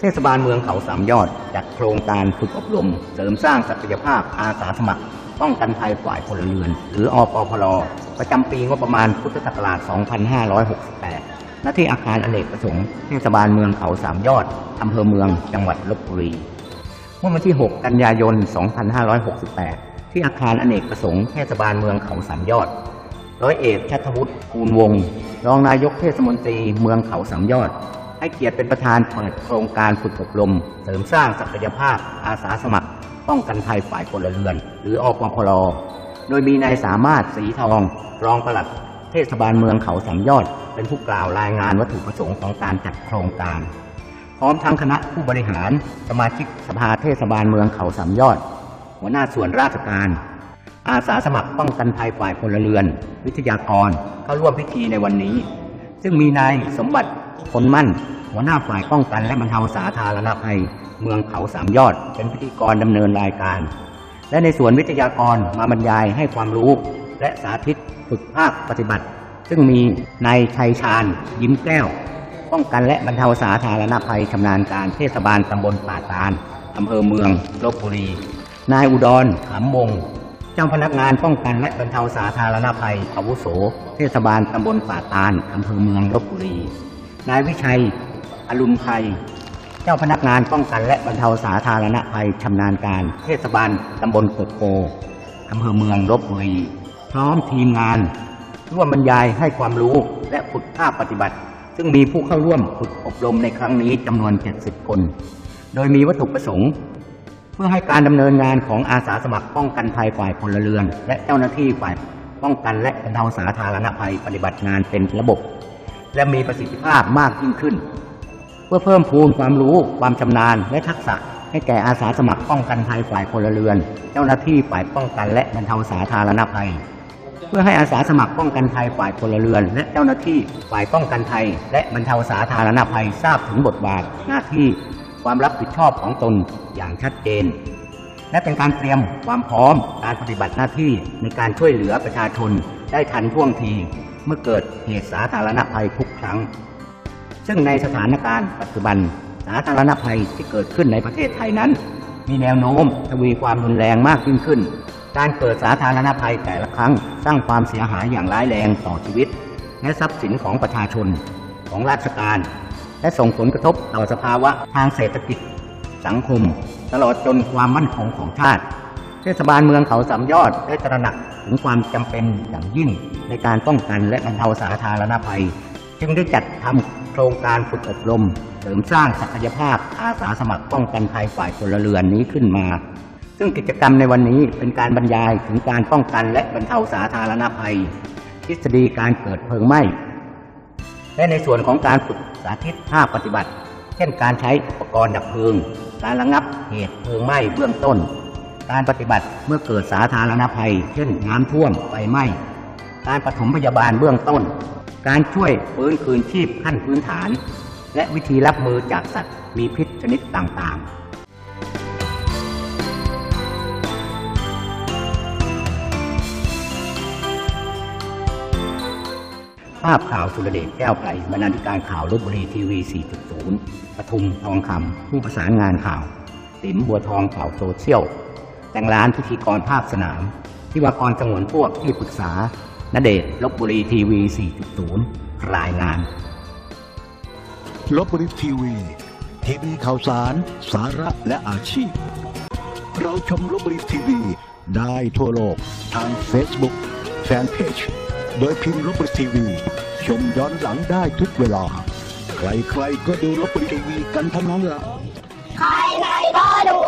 เทศบาลเมืองเขาสามยอดจัดโครงการฝึกอบรม เสริมสร้างศักยภาพอาสาสมัคร ป้องกันภัยฝ่ายพลเรือน หรืออปพลประจำปีงบประมาณพุทธศักราช 2568 ณ ที่อาคารอเนกประสงค์เทศบาลเมืองเขาสามยอดอำเภอเมืองจังหวัดลบบุรีเมื่อวันที่ 6 กันยายน 2568 ที่อาคารอเนกประสงค์เทศบาลเมืองเขาสามยอด ร้อยเอกชัตวุฒิคูณวงศ์รองนายกเทศมนตรีเมืองเขาสามยอด ให้เกียรติเป็นประธานเปิดโครงการฝึกอบรม เสริมสร้างศักยภาพอาสาสมัคร ป้องกันภัยฝ่ายพลเรือน หรืออปพลโดยมีนายสามารถสีทอง รองปลัดเทศบาลเมืองเขาสามยอด เป็นผู้กล่าวรายงานวัตถุประสงค์ของการจัดโครงการ พร้อมทั้งคณะผู้บริหาร สมาชิกสภาเทศบาลเมืองเขาสามยอด หัวหน้าส่วนราชการ อาสาสมัครป้องกันภัยฝ่ายพลเรือน วิทยากรเข้าร่วมพิธีในวันนี้ ซึ่งมีนายสมบัติ ผลมั่น หัวหน้าฝ่ายป้องกันและบรรเทาสาธารณภัย เมืองเขาสามยอด เป็นพิธีกรดำเนินรายการ และในส่วนวิทยากรมาบรรยายให้ความรู้ และสาธิตฝึกภาคปฏิบัติ ซึ่งมีนายชัยชาญ ยิ้มแก้ว ป้องกันและบรรเทาสาธารณภัยชำนาญการเทศบาลตำบลป่าตาลอำเภอเมืองลบบุรี นายอุดรขำวงเจ้าพนักงานป้องกันและบรรเทาสาธารณภัยอาวุโส เทศบาลตำบลป่าตาลอำเภอเมืองลบบุรี นายวิชัยอรุณไพยเจ้าพนักงานป้องกันและบรรเทาสาธารณภัยชำนาญการ เทศบาลตำบลกดโกอำเภอเมืองลบบุรี พร้อมทีมงาน ร่วมบรรยายให้ความรู้และฝึกภาคปฏิบัติ ซึ่งมีผู้เข้าร่วมฝึกอบรมในครั้งนี้จำนวน 70 คน โดยมีวัตถุประสงค์ เพื่อให้การดำเนินงานของอาสาสมัครป้องกันภัยฝ่ายพลเรือน และเจ้าหน้าที่ฝ่ายป้องกันและบรรเทาสาธารณภัยปฏิบัติงานเป็นระบบ และมีประสิทธิภาพมากยิ่งขึ้น เพื่อเพิ่มพูนความรู้ความชำนาญและทักษะให้แก่อาสาสมัครป้องกันภัยฝ่ายพลเรือน เจ้าหน้าที่ฝ่ายป้องกันและบรรเทาสาธารณภัย เพื่อให้อาสาสมัครป้องกันภัยฝ่ายพลเรือน และเจ้าหน้าที่ฝ่ายป้องกันภัยและบรรเทาสาธารณภัยทราบถึงบทบาทหน้าที่ความรับผิดชอบของตนอย่างชัดเจน และเป็นการเตรียมความพร้อมการปฏิบัติหน้าที่ในการช่วยเหลือประชาชนได้ทันท่วงที เมื่อเกิดเหตุสาธารณภัยทุกครั้ง ซึ่งในสถานการณ์ปัจจุบันสาธารณภัยที่เกิดขึ้นในประเทศไทยนั้น มีแนวโน้มทวีความรุนแรงมากยิ่งขึ้น การเกิดสาธารณภัยแต่ละครั้งสร้างความเสียหายอย่างร้ายแรงต่อชีวิต และทรัพย์สินของประชาชนของราชการ และส่งผลกระทบต่อสภาวะทางเศรษฐกิจ สังคม ตลอดจนความมั่นคงของชาติ เทศบาลเมืองเขาสามยอดได้ตระหนักถึงความจำเป็นอย่างยิ่งในการป้องกันและบรรเทาสาธารณภัย จึงได้จัดทำโครงการฝึกอบรม เสริมสร้างศักยภาพอาสาสมัครป้องกันภัยฝ่ายพลเรือนนี้ขึ้นมา ซึ่งกิจกรรมในวันนี้เป็นการบรรยายถึงการป้องกันและบรรเทาสาธารณภัย ทฤษฎีการเกิดเพลิงไหม้และในส่วนของการฝึกสาธิตภาคปฏิบัติ เช่นการใช้อุปกรณ์ดับเพลิง การระงับเหตุเพลิงไหม้เบื้องต้น การปฏิบัติเมื่อเกิดสาธารณภัย เช่นน้ำท่วมไฟไหม้ การปฐมพยาบาลเบื้องต้น การช่วยฟื้นคืนชีพขั้นพื้นฐาน และวิธีรับมือจากสัตว์มีพิษชนิดต่างๆภาพข่าวสุรเดชแก้วไพรบรรณาธิการข่าวลบบุรีทีวี 4.0ปทุมทองคำผู้ประสานงานข่าวติ๋มบัวทองข่าวโซเชียล แต่งร้านพิธีกรภาคสนาม ที่วากรสงวนพวกที่ปรึกษาณเดชลบบุรีทีวี 4.0 รายงานลบบุรีทีวี ทีวีข่าวสาร สาระและอาชีพ เราชมลบบุรีทีวี ได้ทั่วโลกทาง Facebook Fanpage โดยพิมพ์ลบบุรีทีวี ชมย้อนหลังได้ทุกเวลา ใครๆก็ดูลบบุรีทีวีกันทั้งนั้นละใครๆก็ดู